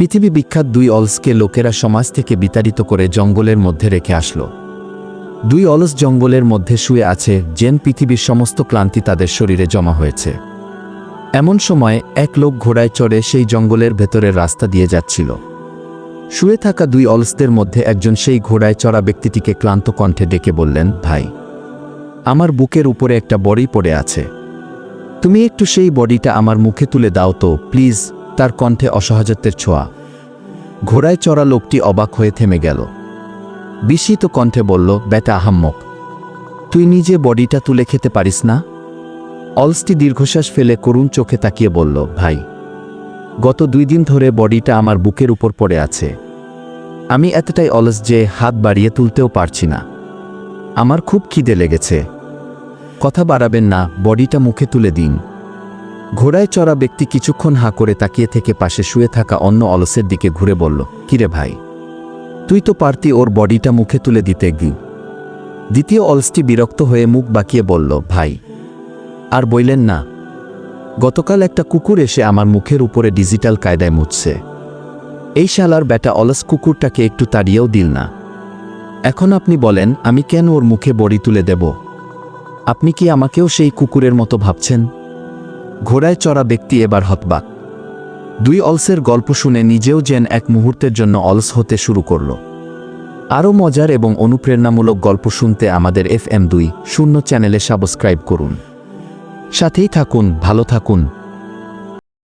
পৃথিবী বিখ্যাত দুই অলসকে লোকেরা সমাজ থেকে বিতাড়িত করে জঙ্গলের মধ্যে রেখে আসলো। দুই অলস জঙ্গলের মধ্যে শুয়ে আছে জেন পৃথিবীর সমস্ত ক্লান্তি তাদের শরীরে জমা হয়েছে। এমন সময় এক লোক ঘোড়ায় চড়ে সেই জঙ্গলের ভেতরের রাস্তা দিয়ে যাচ্ছিল। শুয়ে থাকা দুই অলসদের মধ্যে একজন সেই ঘোড়ায় চড়া ব্যক্তিটিকে ক্লান্ত কণ্ঠে ডেকে বললেন, ভাই, আমার বুকের উপরে একটা বড়ি পড়ে আছে। তুমি একটু সেই বডিটা আমার মুখে তুলে দাও তো, প্লিজ। তার কণ্ঠে অসহজত্বের ছোঁয়া। ঘোড়ায় চড়া লোকটি অবাক হয়ে থেমে গেল। বিস্মিত কণ্ঠে বলল, বেটা আহাম্মক, তুই নিজে বডিটা তুলে খেতে পারিস না? অলসটি দীর্ঘশ্বাস ফেলে করুণ চোখে তাকিয়ে বলল, ভাই, গত দুই দিন ধরে বডিটা আমার বুকের উপর পড়ে আছে। আমি এতটাই অলস যে হাত বাড়িয়ে তুলতেও পারছি না। আমার খুব খিদে লেগেছে। কথা বাড়াবেন না, বডিটা মুখে তুলে দিন। ঘোড়ায় চড়া ব্যক্তি কিছুক্ষণ হাঁ করে তাকিয়ে থেকে পাশে শুয়ে থাকা অন্য অলসের দিকে ঘুরে বলল, কিরে ভাই, তুই তো পারতি ওর বডিটা মুখে তুলে দিতে গি। দ্বিতীয় অলসটি বিরক্ত হয়ে মুখ বাঁকিয়ে বলল, ভাই, আর বইলেন না। গতকাল একটা কুকুর এসে আমার মুখের উপরে ডিজিটাল কায়দায় মুছছে। এই শালার ব্যাটা অলস কুকুরটাকে একটু তাড়িয়েও দিল না। এখন আপনি বলেন, আমি কেন ওর মুখে বড়ি তুলে দেব? আপনি কি আমাকেও সেই কুকুরের মতো ভাবছেন? ঘোড়ায় চড়া ব্যক্তি এবার হতবাক। দুই অলসের গল্প শুনে নিজেও যেন এক মুহূর্তের জন্য অলস হতে শুরু করল। আরও মজার এবং অনুপ্রেরণামূলক গল্প শুনতে আমাদের এফ এম দুই শূন্য চ্যানেলে সাবস্ক্রাইব করুন। সাথেই থাকুন, ভালো থাকুন।